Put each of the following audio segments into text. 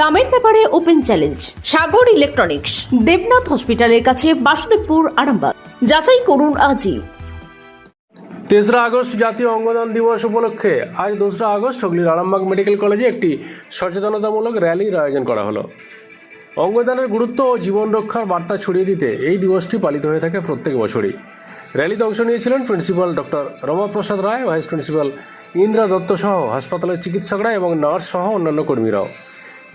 দামের ব্যাপারে open challenge, Sagar electronics, Debnath হসপিটালের কাছে বাসুদেবপুর, আরামবাগ। যাচাই করুন আজই। তেসরা আগস্ট জাতীয় অঙ্গদান দিবস উপলক্ষে আজ দোসরা আগস্ট হুগলির আরামবাগ মেডিকেল কলেজে একটি সচেতনতামূলক র্যালির আয়োজন করা হলো। অঙ্গদানের গুরুত্ব ও জীবন রক্ষার বার্তা ছড়িয়ে দিতে এই দিবসটি পালিত হয়ে থাকে প্রত্যেক বছরই। র্যালিতে অংশ নিয়েছিলেন principal doctor Ramaprasad Roy, vice principal Indra Dutta সহ হাসপাতালের চিকিৎসকরা এবং নার্স সহ অন্যান্য কর্মীরাও।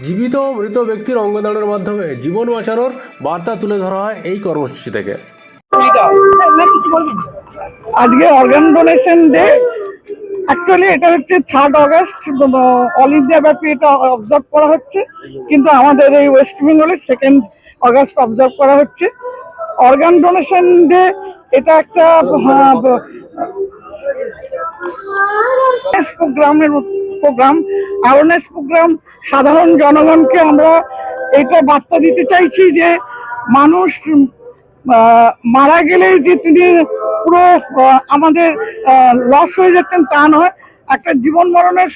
জীবিত ও মৃত ব্যক্তির অঙ্গদানের মাধ্যমে জীবন বাঁচানোর বার্তা তুলে ধরা হয় এই কর্মসূচি থেকে। আজকে অর্গান ডোনেশন ডে অ্যাকচুয়ালি এটা হচ্ছে থার্ড অগস্ট অল ইন্ডিয়া ব্যাপী এটা অবজার্ভ করা হচ্ছে। কিন্তু আমাদের এই ওয়েস্ট বেঙ্গলে সেকেন্ড অগস্ট অবজার্ভ করা হচ্ছে। অর্গান ডোনেশন ডে এটা একটা প্রোগ্রামের প্রোগ্রাম অ্যাওয়ারনেস প্রোগ্রাম সাধারণ জনগণকে আমরা এটা বার্তা দিতে চাইছি যে মানুষ মারা গেলেই যে তিনি পুরো আমাদের লস হয়ে যাচ্ছেন তা নয়, একটা জীবন মরণের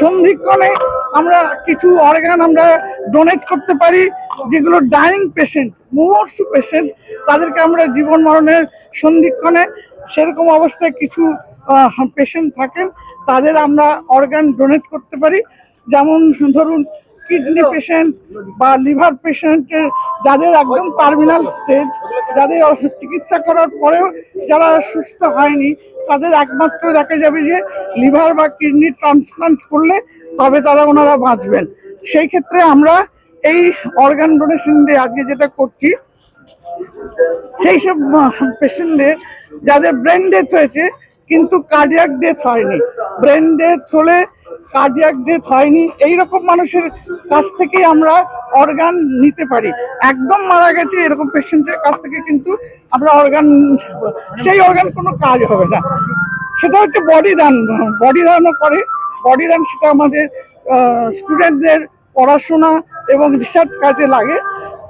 সন্ধিক্ষণে আমরা কিছু অর্গান আমরা ডোনেট করতে পারি, যেগুলো ডাইং পেশেন্ট মুমূর্ষু পেশেন্ট তাদেরকে আমরা জীবন মরণের সন্ধিক্ষণে সেরকম অবস্থায় কিছু পেশেন্ট থাকেন। তাদের আমরা অর্গান ডোনেট করতে পারি। যেমন ধরুন কিডনি পেশেন্ট বা লিভার পেশেন্টের যাদের একদম টার্মিনাল স্টেজ যাদের চিকিৎসা করার পরেও যারা সুস্থ হয়নি তাদের একমাত্র দেখা যাবে যে লিভার বা কিডনি ট্রান্সপ্লান্ট করলে তবে তারা ওনারা বাঁচবেন। সেই ক্ষেত্রে আমরা এই অর্গান ডোনেশন দিয়ে আজকে যেটা করছি সেই সব পেশেন্টদের যাদের ব্রেন ডেথ হয়েছে কিন্তু কার্ডিয়াক ডেথ হয়নি। ব্রেন ডেথ হলে কার্ডিয়াক ডেথ হয়নি। এই রকম মানুষের কাছ থেকে আমরা অর্গান নিতে পারি। একদম মারা গেছে এরকম পেশেন্টের কাছ থেকে কিন্তু আমরা অর্গান সেই অর্গান কোনো কাজ হবে না। সেটা হচ্ছে বডি দান। বডি দানও করে। বডি দান সেটা আমাদের স্টুডেন্টদের পড়াশোনা এবং রিসার্চ কাজে লাগে।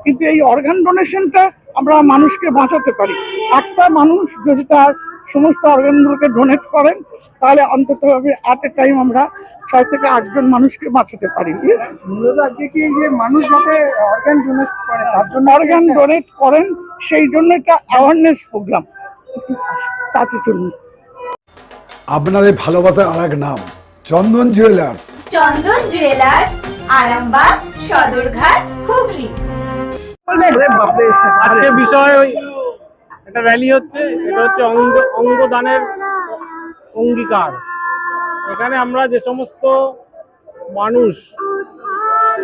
কিন্তু এই অর্গান ডোনেশনটা আমরা মানুষকে বাঁচাতে পারি। একটা মানুষ যদি তার সমস্ত অর্গানগুলোকে ডোনেট করেন তাহলে অন্তত অ্যাট এ টাইম আমরা ছয় থেকে আটজন মানুষকে বাঁচাতে পারি। মূলত আজকে কি যে মানুষ যাতে অর্গান ডোনেট করে তার জন্য অর্গান ডোনেট করেন সেই জন্য একটা অ্যাওয়ারনেস প্রোগ্রাম তাতে চলুন। আপনাদের ভালোবাসার আর এক নাম চন্দন জুয়েলার্স চন্দন জুয়েলার্স আরামবাগ সদরঘাট হুগলি। আজকে বিষয় একটা র্যালি হচ্ছে, এটা হচ্ছে অঙ্গ, অঙ্গদানের অঙ্গীকার। এখানে আমরা যে সমস্ত মানুষ,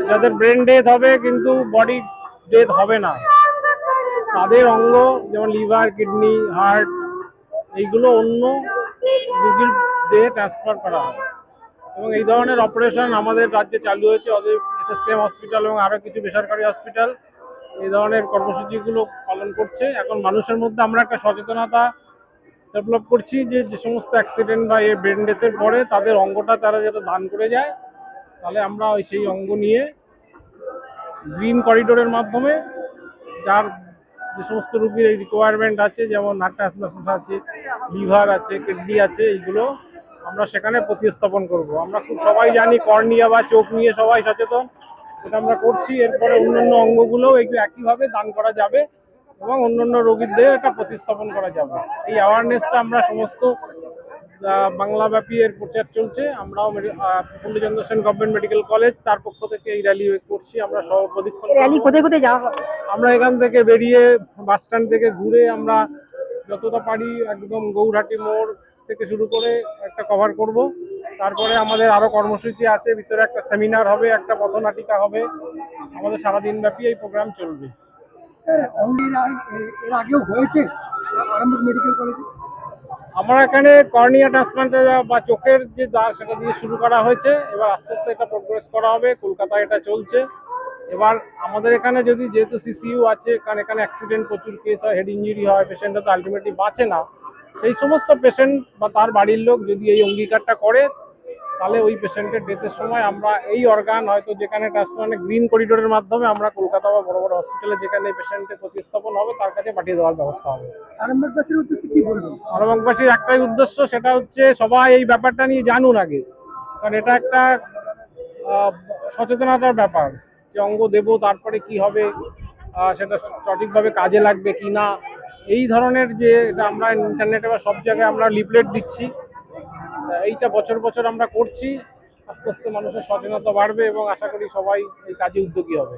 যাদের ব্রেন ডেথ হবে কিন্তু বডি ডেথ হবে না, তাদের অঙ্গ যেমন লিভার কিডনি হার্ট এইগুলো অন্য রুগীর দেহে ট্রান্সফার করা হয়। এবং এই ধরনের অপারেশন আমাদের রাজ্যে চালু হয়েছে অতএব এসএসকেএম হসপিটাল এবং আরও কিছু বেসরকারি হসপিটাল এই ধরনের কর্মসূচিগুলো পালন করছে। এখন মানুষের মধ্যে আমরা একটা সচেতনতা ডেভেলপ করছি যে যে সমস্ত অ্যাক্সিডেন্ট বা এই ব্রেন ডেথের পরে তাদের অঙ্গটা তারা যাতে দান করে যায়, তাহলে আমরা ওই সেই অঙ্গ নিয়ে গ্রিন করিডোরের মাধ্যমে যার যে সমস্ত রুগীর এই রিকোয়ারমেন্ট আছে, যেমন ট্রান্সপ্লান্টেশন আছে লিভার আছে কিডনি আছে, এইগুলো আমরা সেখানে প্রতিস্থাপন করব। আমরা খুব সবাই জানি কর্নিয়া বা চোখ নিয়ে সবাই সচেতন। এটা আমরা করছি। এরপরে অন্যান্য অঙ্গগুলোও একটু একইভাবে দান করা যাবে এবং অন্যান্য রোগীদের এটা প্রতিস্থাপন করা যাবে। এই অ্যাওয়ারনেসটা আমরা সমস্ত বাংলাব্যাপী এর প্রচার চলছে। আমরাও Purnachandra Sen government medical college তার পক্ষ থেকে এই র্যালি করছি। আমরা সহ প্রদীক্ষণ র্যালি কোথায় কোথায় যাওয়া হবে? আমরা এখান থেকে বেরিয়ে বাস স্ট্যান্ড থেকে ঘুরে আমরা যতটা পারি একদম গৌরহাটি মোড় থেকে শুরু করে একটা কভার করব। তারপরে আমাদের আরও কর্মসূচি আছে ভিতরে একটা সেমিনার হবে একটা পথনাটিকা হবে। আমাদের সারাদিন ব্যাপী এই প্রোগ্রাম চলবে। এর আগেও হয়েছে মেডিকেল কলেজে? আমরা এখানে কর্নিয়া ট্রান্সপ্লান্টে বা চোখের যে দাগ সেটা দিয়ে শুরু করা হয়েছে। এবার আস্তে আস্তে এটা প্রোগ্রেস করা হবে। কলকাতায় এটা চলছে। এবার আমাদের এখানে যদি যেহেতু সিসিইউ আছে কারণ এখানে অ্যাক্সিডেন্ট প্রচুর কেস হয় হেড ইঞ্জুরি হয় পেশেন্টরা তো আলটিমেটলি বাঁচে না। সেই সমস্ত পেশেন্ট বা তার বাড়ির লোক যদি এই অঙ্গীকারটা করে তাহলে ওই পেশেন্টের ডেথের সময় আমরা এই অর্গান হয়তো যেখানে ট্রান্সপ্লান্টে গ্রিন করিডোরের মাধ্যমে আমরা কলকাতা বা বড় বড় হসপিটালে যেখানে পেশেন্টের প্রতিস্থাপন হবে তার কাছে পাঠিয়ে দেওয়ার ব্যবস্থা হবে। আরামবাগবাসীর উদ্দেশ্যে কি বলবেন? আরামবাগবাসীর একটাই উদ্দেশ্য সেটা হচ্ছে সবাই এই ব্যাপারটা নিয়ে জানুন আগে। কারণ এটা একটা সচেতনতার ব্যাপার যে অঙ্গ দেব তারপরে কি হবে সেটা সঠিকভাবে কাজে লাগবে কি না। এই ধরনের যে এটা আমরা ইন্টারনেটে বা সব জায়গায় আমরা লিফলেট দিচ্ছি। এইটা বছর বছর আমরা করছি। আস্তে আস্তে মানুষের সচেতনতা বাড়বে এবং আশা করি সবাই এই কাজে উদ্যোগী হবে।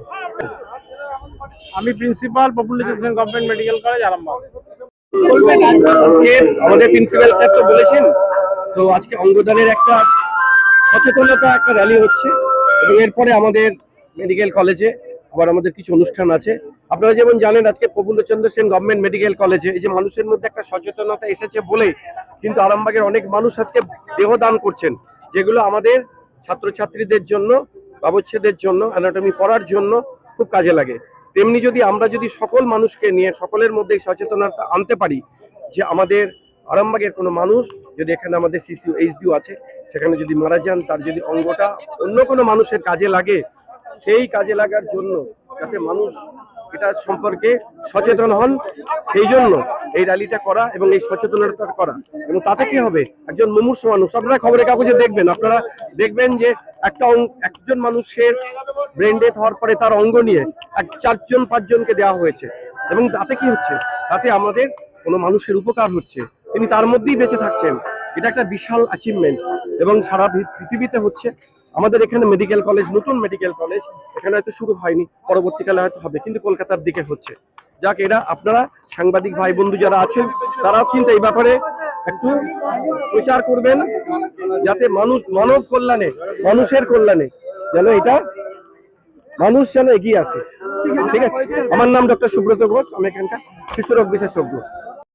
আমি principal popular government medical college, Arambagh. আজকে আমাদের প্রিন্সিপাল স্যার তো বলেছেন, তো আজকে অঙ্গদানের একটা সচেতনতা, একটা র্যালি হচ্ছে এবং এরপরে আমাদের মেডিকেল কলেজে আবার আমাদের কিছু অনুষ্ঠান আছে। আপনারা যেমন জানেন, আজকে প্রফুল্লচন্দ্র সেন গভর্নমেন্ট মেডিকেল কলেজে এই যে মানুষের মধ্যে একটা সচেতনতা এসেছে বলে কিন্তু আরামবাগের অনেক মানুষ আজকে দেহদান করছেন, যেগুলো আমাদের ছাত্রছাত্রীদের জন্য ব্যবচ্ছেদের জন্য অ্যানাটমি পড়ার জন্য খুব কাজে লাগে। তেমনি যদি আমরা যদি সকল মানুষকে নিয়ে, সকলের মধ্যে সচেতনতা আনতে পারি যে আমাদের আরামবাগের কোনো মানুষ, যদি এখানে আমাদের সিসিউ এইচডিও আছে, সেখানে যদি মারা যান, তার যদি অঙ্গটা অন্য কোনো মানুষের কাজে লাগে সেই কাজে লাগার জন্য যাতে মানুষ এটা সম্পর্কে সচেতন হন, সেই জন্য এই র্যালিটা করা এবং এই সচেতনতা করা। এবং তাতে কি হবে? একজন মুমূর্ষ মানুষ। আপনারা খবরের কাগজে দেখবেন, আপনারা দেখবেন যে একটা একজন মানুষের ব্রেন ডেথ হওয়ার পরে তার অঙ্গ নিয়ে এক চারজন, পাঁচজনকে দেওয়া হয়েছে। এবং তাতে কি হচ্ছে? তাতে আমাদের কোনো মানুষের উপকার হচ্ছে। তিনি তার মধ্যেই বেঁচে থাকছেন। এটা একটা বিশাল অ্যাচিভমেন্ট এবং সারা পৃথিবীতে হচ্ছে আমাদের এখানে মেডিকেল কলেজ নতুন মেডিকেল কলেজ এখানে হয়তো শুরু হয়নি, পরবর্তীকালে হয়তো হবে, কিন্তু কলকাতার দিকে হচ্ছে। যাক, এরা আপনারা সাংবাদিক ভাই বন্ধু যারা আছেন, তারাও কিন্তু এই ব্যাপারে একটু প্রচার করবেন, যাতে মানুষ, মানব কল্যাণে, মানুষের কল্যাণে যেন এটা মানুষ যেন এগিয়ে আসে। ঠিক আছে? আমার নাম ডক্টর সুব্রত ঘোষ, আমি এখানকার শিশু রোগ